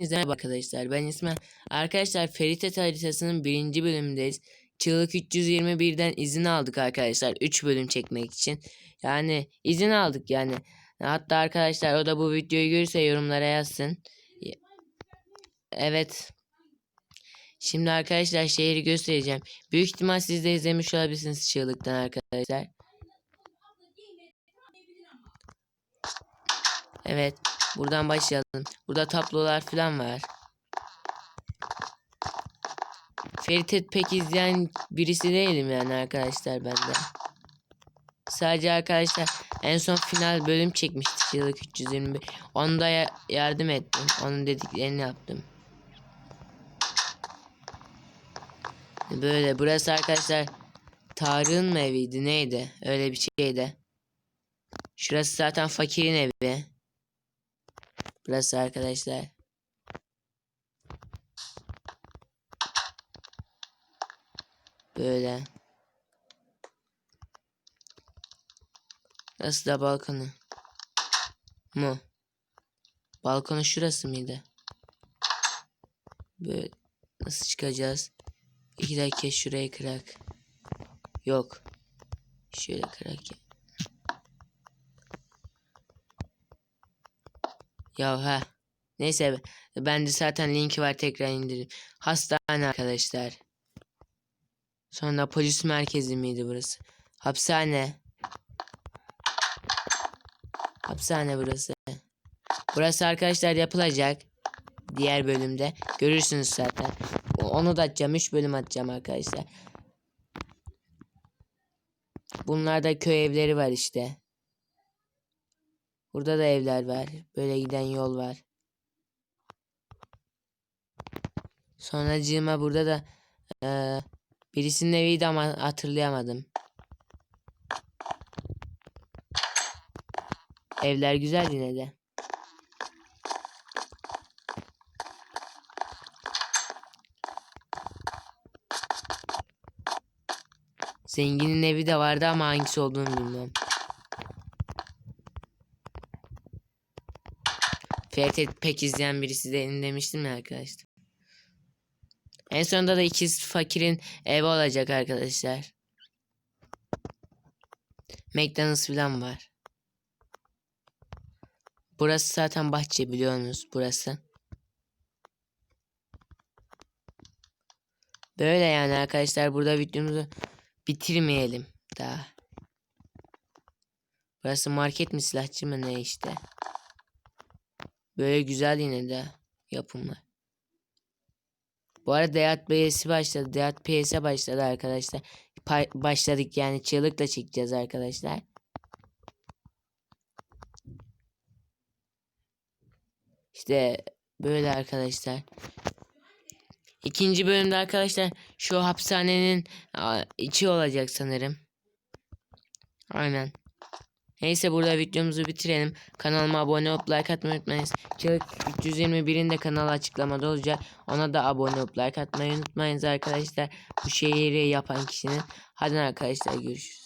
Merhaba arkadaşlar ben İsmail. Arkadaşlar Feritet haritasının birinci bölümündeyiz. Çığlık 321'den izin aldık arkadaşlar 3 bölüm çekmek için. Yani izin aldık yani. Hatta arkadaşlar o da bu videoyu görürse yorumlara yazsın. Evet. Şimdi arkadaşlar şehri göstereceğim. Büyük ihtimal siz de izlemiş olabilirsiniz çığlıktan arkadaşlar. Evet. Buradan başlayalım. Burada tablolar falan var. Feritet pek izleyen birisi değilim yani arkadaşlar ben de. Sadece arkadaşlar en son final bölüm çekmiştik yıllık 321. Onda ya yardım ettim. Onun dediklerini yaptım. Böyle burası arkadaşlar Tarık'ın mı eviydi neydi? Öyle bir şeydi. Şurası zaten fakirin evi. Burası arkadaşlar. Böyle. Burası da balkonu. Mu? Balkonu şurası mıydı? Böyle. Nasıl çıkacağız? İki dakika şurayı kırak. Yok. Şöyle kırak ya. Ya ha. Neyse ben de zaten linki var tekrar indirin. Hastane arkadaşlar. Sonra polis merkezi miydi burası? Hapishane. Hapishane burası. Burası arkadaşlar yapılacak. Diğer bölümde. Görürsünüz zaten. Onu da atacağım. 3 bölüm atacağım arkadaşlar. Bunlarda köy evleri var işte. Burada da evler var. Böyle giden yol var. Sonracığıma burada da e, birisinin eviydi ama hatırlayamadım. Evler güzel yine de. Zenginin evi de vardı ama hangisi olduğunu bilmiyorum. Feritet pek izleyen birisi değilim demiştim ya arkadaşlar. En sonunda da ikiz fakirin evi olacak arkadaşlar. McDonald's falan var. Burası zaten bahçe biliyorsunuz burası. Böyle yani arkadaşlar burada videomuzu bitirmeyelim daha. Burası market mi silahçı mı ne işte. Böyle güzel yine de yapımlar. Bu arada Deyat PS başladı. Deyat PS'e başladı arkadaşlar. Pa başladık yani çığlıkla çekeceğiz arkadaşlar. İşte böyle arkadaşlar. İkinci bölümde arkadaşlar şu hapishanenin içi olacak sanırım. Aynen. Neyse burada videomuzu bitirelim. Kanalıma abone olup like atmayı unutmayınız. Çığlık 321'in de kanal açıklamada olacak. Ona da abone olup like atmayı unutmayınız arkadaşlar. Bu şehri yapan kişinin. Hadi arkadaşlar görüşürüz.